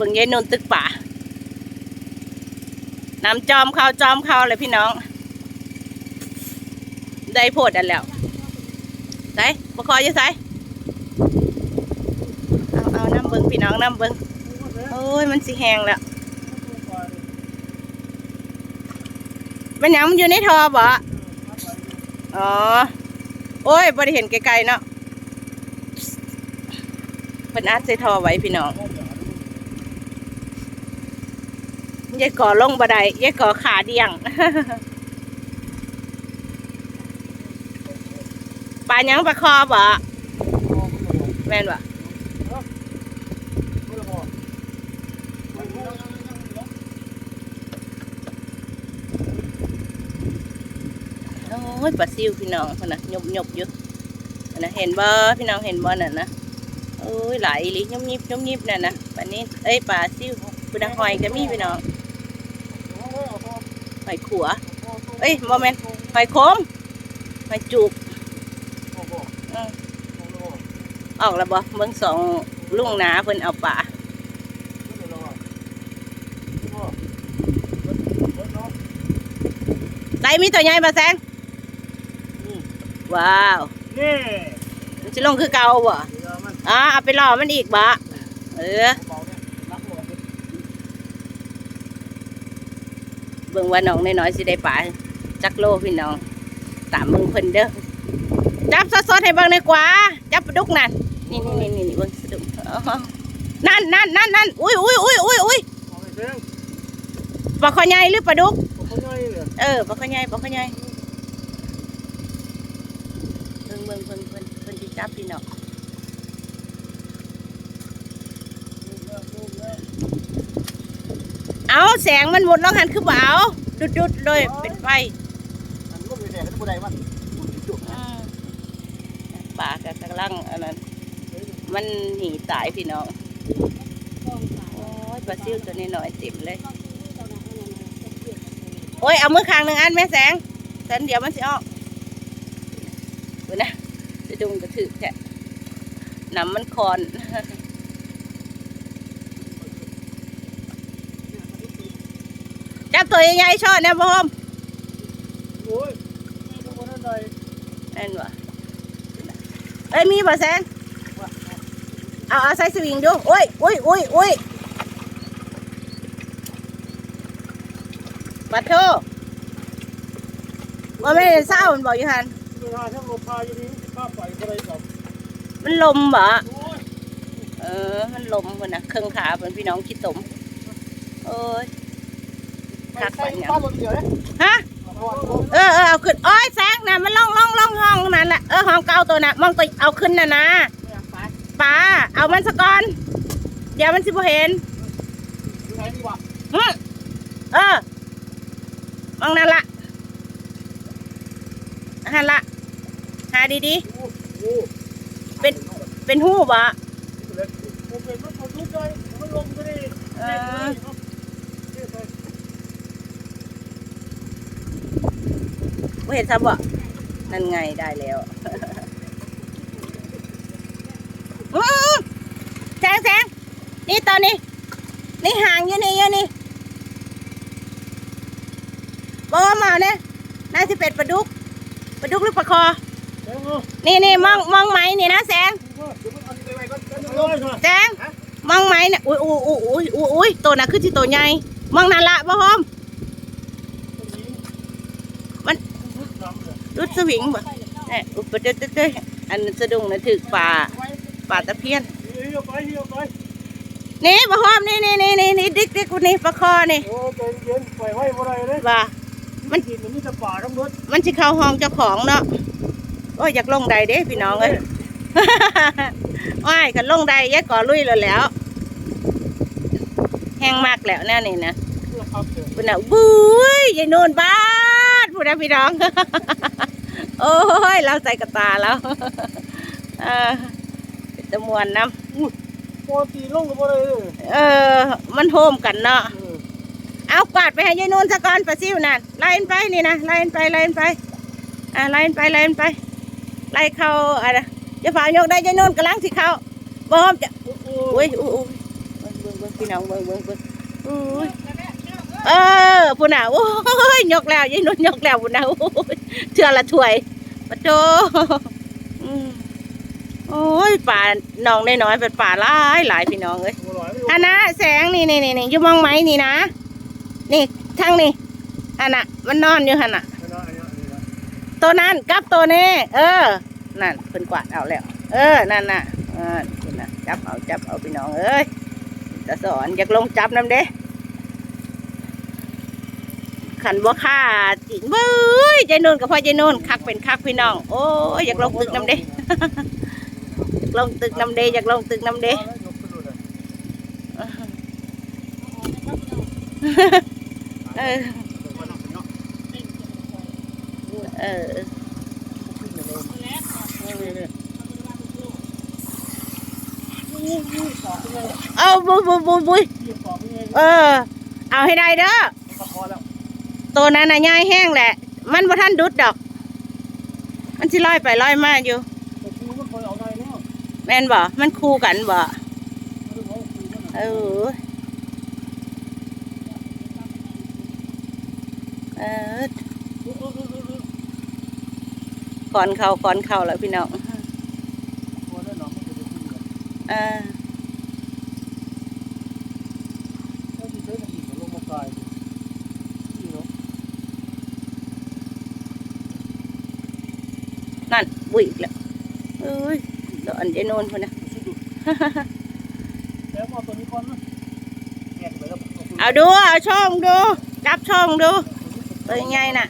บิ่งยายนนตึกป่าน้ำจอมเข้าจอมเข้าเลยพี่น้อง ได้โพดอันแล้วใส่บ่คอยอยู่ใส่เอาเอาน้ำเบิ่งพี่น้องน้ำเบิ่งโอ้ยมันสิแหงแล้วมันหยังมันอยู่ในทอบ่อ๋อ โอ้ยบ่ได้เห็นไกลๆเนาะเพิ่นอัดใส่ทอไว้พี่น้อง ยายก่อลงบ่ไดยายก่อขาเดียงปลายังปลาคอบ่แม่นบ่โอ้ยปลาซิวพี่น้องพนน่ะยบหยบอยู่พนะเห็นบ่พี่น้องเห็นบ่นั่นนะโอ้ยหลายลียบยิบยบยิบนั่นนะปลานี้เอ้ยปลาซิวพุ่นน่ะหอยก็มีพี่น้อง อยขัว เอ้ยบ่แม่นหอยโคมหอยจูบออกแล้วบ่เบิ่งสองลุงนาเพิ่นเอาป่าไดมีตัวใหญ่มาแซงว้าวนี่มันสิลงคือเก่าบ่เดี๋ยวมันอ่าเอาไปล่อมันอีกบ่เออ เบาเนี่ยรักหมด เบิ่งว่าน้องน้อยๆสิได้ป่าจักโลพี่น้อง ตามเบิ่งเพิ่นเด้อจับสดๆให้เบิ่งหน่อยกว่า จับปลาดุกนั่นนี่นี่นี่นี่เบิ่งสะดุกอ๋อนั่นนั่นนั่นนั่นอุ้ยอุ้ยอุ้ยอุ้ยอุ้ยเอาไปเส้นปลาคอใหญ่หรือปลาดุกผมก็ย่อยเลยเออปลาข้าวใหญ่ปลาข้าวใหญ่เบิ่งเบิ่งเบิ่งเบิ่งเบิ่งที่จับพี่น้อง เอาแสงมันหมดแล้วหันคือเบเอาดุดดุดๆเลยเป็นไฟอันลูกอยู่แถวผู้ใดมันจุดอืมปลากกำลังอันนั้นมันหนีตายพี่น้องโอ้ยปลาซิวตัวนี้หน่อยเต็มเลย โอ้ยเอามือข้างหนึ่งอันแม่แสงแสนเดี๋ยวมันสิออกดูนะจะดุงกระถือแค่น้ำมันคอน จับตัวใหญ่ๆชอดนะพ่อมโอ้ยทุกคนนั่นใดนั่นวะเอ้ยมีบ่แซงเอาเอาใส่สวิงดูโอ้ยโอ้ยโอ้ยโอ้ยบัดโทว่าไม่ได้เศร้ามันบอกอยู่ฮันเวลาถ้าลมพาอยู่นี่ข้าไปก็ได้กับมันลมบ่โอ้ยเออ มันลมคนนะเครื่องขาเป็นพี่น้องคิดตมโอ้ย ใส่ป้าลมเดียวเลยฮะเออเออเอาขึ้นโอ้ยแซงน่ะมันล่องล่องล่องห้องนั่นแหละเออห้องเก่าตัวน่ะมองตัวเอาขึ้นน่ะนะป้าเอามันสะก่อนเดี๋ยวมันสิบ่เห็นอยู่ไหนดีวะหึเออมองนั่นละหันละหาดีโอ้โหๆเป็นหูบ่ผมเป็นมันคนลุก ได้มันลมก็ได้เออบ่เห็นซ้ำบ่นั่นไงได้แล้วอื้อแสงแสงนี่ตอนนี้ นี่ห่างอยู่นี่อยู่นี่บอกว่ามาเนี่ยน่าจะเป็ดปลาดุกปลาดุกหรือปลาคอเดี๋ยวนี่นี่มองมองไหมนี่นะแสงมันเอาไปไว้ก่อนเลยค่ะแสงมองไหมเนี่ยอุ้ยอุ้ยอุ้ยอุ้ยอุ้ยตัวน่ะคือที่ตัวใหญ่มองนั่นละบ่ฮอม รุดสวิงบ่เนี่ยอุปเดตเตยอันนั้นสะดุ้งน่ะถึกป่าป่าตะเพียนเฮียไปเฮียไปนี่บ่ฮอมนี่นี่นี่นี่นี่ดิกดิกคนนี้ปลาคอนี่โอ้ใจเย็นปล่อยไว้บ่ได้เลยว่ามันกินมันมีแต่ป่าทั้งหมดมันสิเข้าห้องเจ้าของเนาะโอ้ยอยากลงใดเด้พี่น้องเอ้ยว้ายกันลงใดแยกก่อลุยแล้วแหล้วแห้งมากแล้วแน่นี่นะเพื่อครับเดี๋ยวพุ่นน่ะบุ้ยยายโนนบ้า นพุ่นน่ะพี่น้อง โอ้ย เราใส่กระตาแล้วเออเป็นตะมวนน้ปกติลงก็บ่ได้เลยำเออ มันโฮมกันเนาะเออเอากวาดไปให้ยายโนนซะก่อนปลาซิวนั่นไล่มันไปนี่นะไล่มันไปไล่มันไปอ่าไล่มันไปไล่มันไป ไล่เข้าอะไรจะฝ่ายกได้ยายโนนกำลังสิเข้าบอมจะโอ้โหอุ้ยอุ้ยอุ้ยเบิ่งบิ่งเบิ่งพี่น้องเบิ่งเบิ่งเบิ่งอุ้ย เออพุ่นน่ะโอ้ยยกแล้วยายนุ่นยกแล้วพุ่นน่ะโอ้ยเทื่อละถ้วยปะโตอืมโอ้ยป่าน้องน้อยๆเป็นป่าหลายหลายพี่น้องเอ้ยอันนะแสงนี่นี่นี่นี่อยู่มองไหมนี่นะ นี่ทางนี่อันน่ะ มันนอนอยู่หันน่ะไม่ได้อันนี้อันนี้นะตัวนั้นกับตัวนี้ เออ นั่นเพิ่นกวาดเอาแล้ว เออ นั่นน่ะเออคุณน่ะ จับเอาจับเอาพี่น้องเอ้ยจะสอนอยากลงจับน้ำเด้ ขันบ่ค่าจิงเบ้ยใจนุ่นกับพ่อใจนุ่นคักเป็นคักพี่น้อง โอ้ยอยากลงตึกน้ำเด้อยากลงตึกน้ำเด้อยากลงตึกน้ำเด้เอาแล้วยกขึ้นดูเลยเออเออเอาบุยบุยบุยบุยเออ เอาให้ได้เด้อ ตัวนั้นน่ะย่ายแห้งแหละ มันบ่ทันดุดดอก มันสิลอยไปลอยมาอยู่ แม่นบ่ มันคู่กันบ่เออเออก่อนเขาก่อนเขาแล้วพี่น้องเออนั่น บุยอีกแล้วเอ้ยเดี๋ยวอันเจโนนพุ่นนะเอาดูเอาช่องดูจับช่องดูตัวใหญ่น่ะ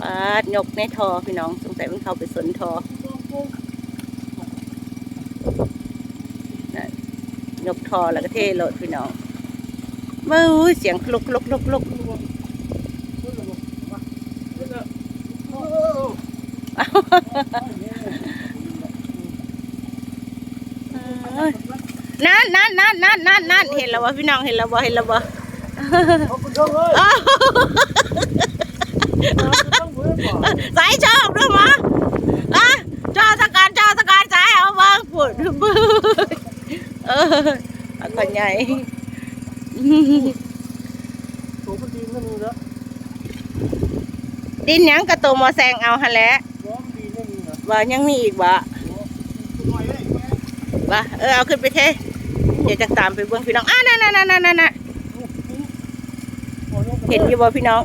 ปาดยกในทอพี่น้องสงสัยมันเข้าไปสนทอ ยกทอแล้วก็เทโหลดพี่น้องเมื่อเสียงคลุกคลุกคลุกคลุกเอ้ยนั่นนั่นนั่นนั่นนั่นนั่นเห็นแล้ววะพี่น้องเห็นแล้ววะเห็นแล้ววะอ้าวสายชอบด้วยมั้ยอะจอสกัดจอสกัดสายเอาบ้างปวดบึ้ เออเอนใหญ่ตัวมันดีมันมีแล้วดินหยังกระโตมอแซงเอาหันแหล้วร้องดีไม่มีนะว่ายังมีอีกบ่หน่อยได้ไหมว่าเออเอาขึ้นไปเทเดี๋ยวจะตามไปเบื้องพี่น้องอะนั่นนั่นนั่นนั่นนั่น เห็นอยู่บ่พี่น้อง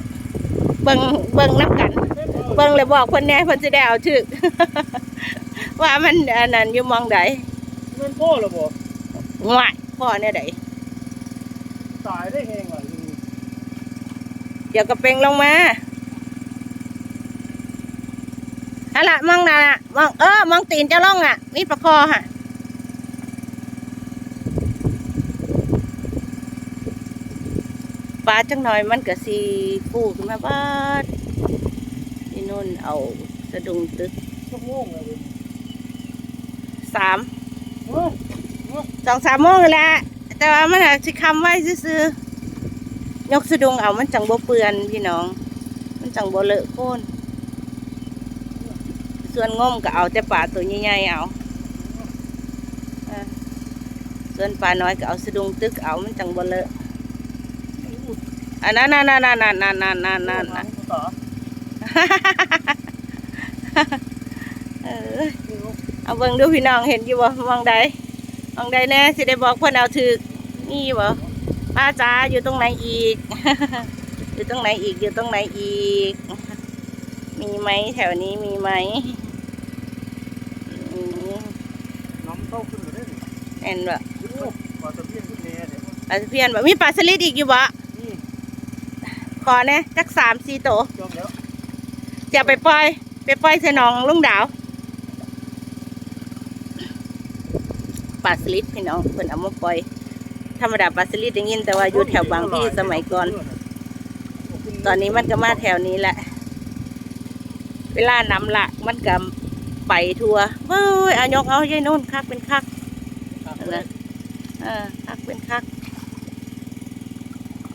เบิ่งเบิ่งน้ำกัน เบิ่งเลยบอกคนแหน่เพิ่นสิได้เอาชื่อ ว่ามันอันนั้นอยู่หมองใด เงินพ่อหรอบ่ ง่ายพ่อเนี่ยใดตายได้แหงอะเดี๋ยวกระเปงลงมาฮะละมองน่ะน่ะมองเออมองตีนเจ้าล่องอะ มีประคอฮะปลาจังหน่อยมันก็สีฟูขึ้นมาบ้านนี่นุ่นเอาสะดุงตึกชั่วโมงเลยสามเฮ้ย สองสามโมงแหละแต่ว่ามันอาจสิคำไว้ซื่อๆยกสะดุงเอามันจังโบเปือนพี่น้อง มันจังโบเลอะโค่นส่วนง่มก็เอาแต่ปลาตัวใหญ่ๆเอาอส่วนปลาน้อยก็เอาสะดุงตึกเอามันจังโบเลอะอันนั้นนั่นนั่นนั่นนั่นนั่นนั่นนั่นนั่นเอาเบิ่งดูพี่น้องเห็นอยู่บ่มองใด มองใดแน่สิได้บอกเพิ่นเอาถือนี่บ่ป้าจ๋าอยู่ตรงไหนอีก อยู่ตรงไหนอีกอยู่ตรงไหนอีก มีไหมแถวนี้มีไหมอืมน้ำเต้าขึ้นเลยแน่นบ่ปลาตะเพียนขึ้นแน่เนี่ยปลาตะเพียนบ่มีปลาสลิดอีกอยู่บ่นี่ขอแน่จักสามสี่โตวจอมแล้วจะไปปล่อย ไปปล่อยใส่หนองลุงดาว ลาสลิดพี่น้องเพิ่นเอามาปล่อย ธรรมดาปลาสลิดได้ยินแต่ว่าอยู่แถวบางที่สมัยก่อน ตอนนี้มันก็มาแถวนี้แหละ เวลานำละมันก็ไปทัวเฮ้ยอายกเอายายนุ่นคักเป็นคักนะเออคักเป็นคัก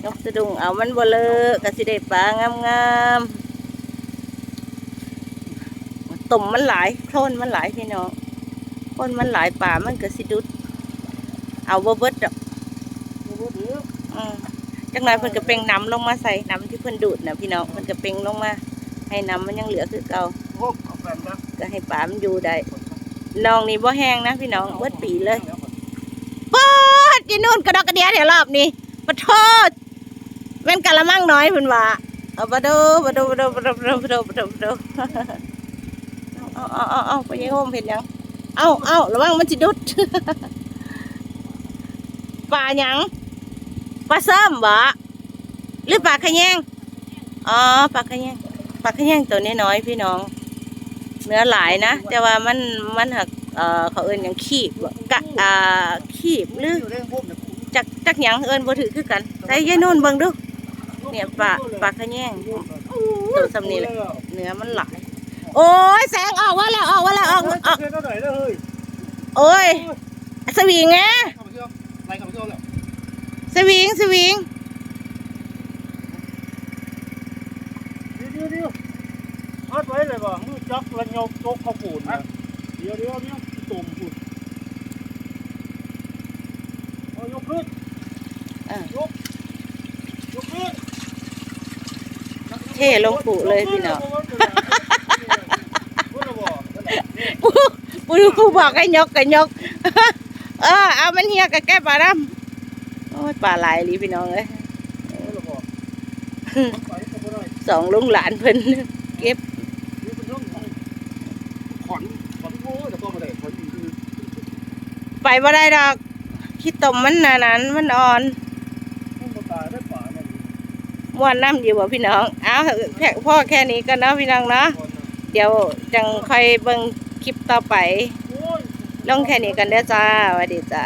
ยกสะดุงเอามันบ่เลอะกะสิได้ปลางามตุ่มมันหลายโคลนมันหลายพี่น้องโนมันหลายป่ามันก็สิดุด เอาบ่เบิดดอกอืมจังไรเพิ่นก็เป่งน้ำลงมาใส่น้ำที่เพิ่นดูดนะพี่น้องเพิ่นก็เป่งลงมา ให้น้ำมันยังเหลือคือเก่าก็ให้ป่ามันอยู่ได้น้องนี่บ่แห้งนะพี่น้องเบิดปีเลยปอดยีนนู่นกระดกกระเดียเดี๋ยวรอบนี้ปะโทษเป็นกะละมังน้อยเพิ่นว่าเอาบะโดบะโดบะโดบะโดบะโดบะโดบะโดเอาเอาเอาเอาไปยังโฮมเห็นยัง เอาเอาระวังมันสิดุดปลาหยังปลาซ้ำบ่หรือปลาขยงอ๋อปลาขยงปลาขยงตัวน้อยๆพี่น้อง เนื้อหลายนะ แต่ว่ามันมันหักเอ่อเขาเอิ้นหยังขีบบ่กะอ่าขีบหรือจักจักหยังเอิ้นบ่ถือคือกันใส่ยายนุ่นเบิ่งดูเนี่ยปลาปลาขยงตัวสำนี้แหละเนื้อมันหลาย โอ้ยแสงออกว่าแล้วออกว่าแล้วออกออกเท่าไหร่แล้วเฮ้ยโอ้ยสวิงไงขับไปเที่ยวไล่ขับไปเที่ยวแล้วสวิงสวิงเดี๋ยวเดี๋ยวเดี๋ยวพัดไว้เลยบ่มือจักระยกโจกข้าวปูนนะเดี๋ยวเดี๋ยวเนี่ยตุ่มปูนเอายกขึ้นเออยกยกขึ้นเท่ลงปุเลยพี่น้อง เออปูปูบอกให้ยกก็ยก เออ เอามันเฮียกับแก้ปลาดำโอ้ยปลาหลายลีพี่น้องเอ้ยสองลุงหลานเพิ่นขอนขอนโอ้ยแต่ก็มาไปบ่ได้ดอกขี้ตมมันนานั้นมันอ่อนม้วนน้ำอยู่บ่พี่น้อง เอาแค่พ่อแค่นี้ก็เนาะพี่น้องเนาะก่อนนะ เดี๋ยวจังค่อยเบิ่งคลิปต่อไปโอ้ยลงแค่นี้กันเด้อจ้าสวัสดีจ้า